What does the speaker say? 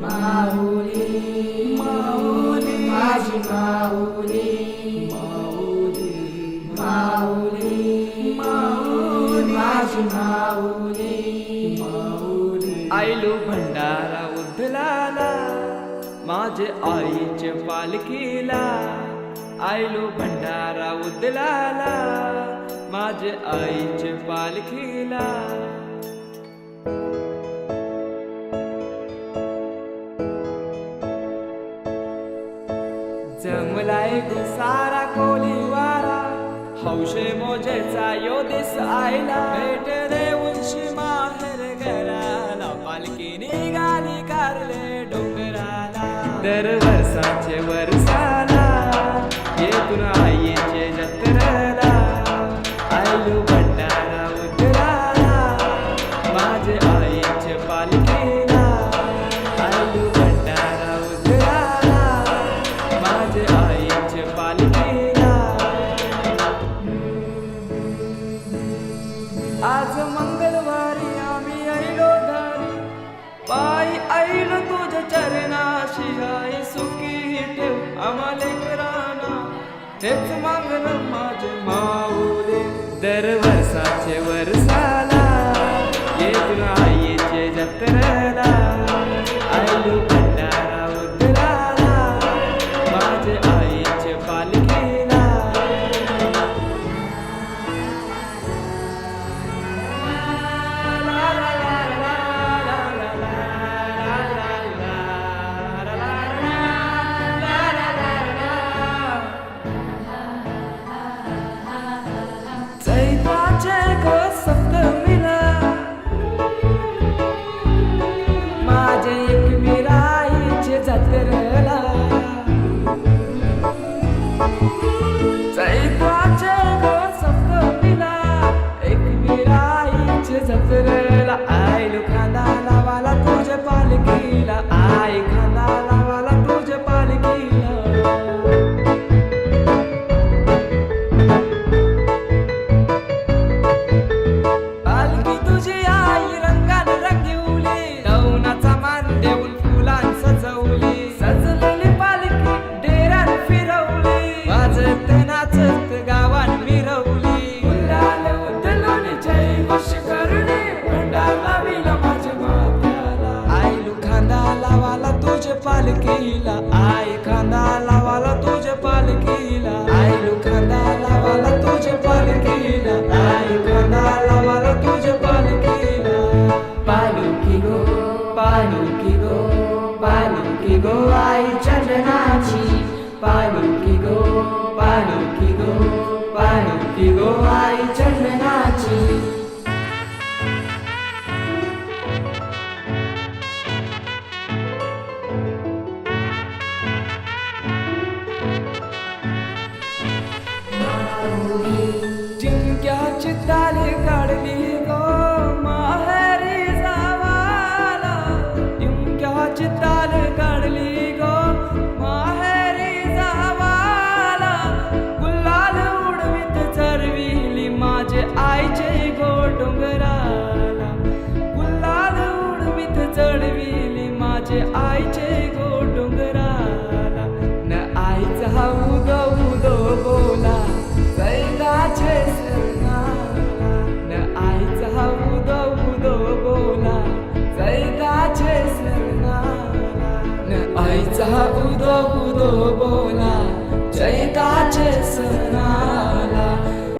माऊली माऊली. माझी माऊली माऊली. माऊली माऊली. माझी माऊली. माऊली. आयलो भंडारा उधलाला माझे आईचे पालखीला. आयलो भंडारा उधलाला माझे आईचे पालखीला. जमलाय सारा कोली वारा हौशे मोजेचा यो दिस आयला. भेट देऊनशी माहेर घराला. पालखी निघाली कारले डोंगराला. दर वर्षाचे वर्षाला माझे माऊले दर वर्षाचे वर्षाला ဒီလိုပါချက်နဲ့ငါချ माझे गो डोंगराला. न आईचा उदो उदो बोला. सैदाचे सरनाला न आईचा उदो उदो बोला. सैदाचे सरनाला न आईचा उदो उदो बोला. चैताचे सर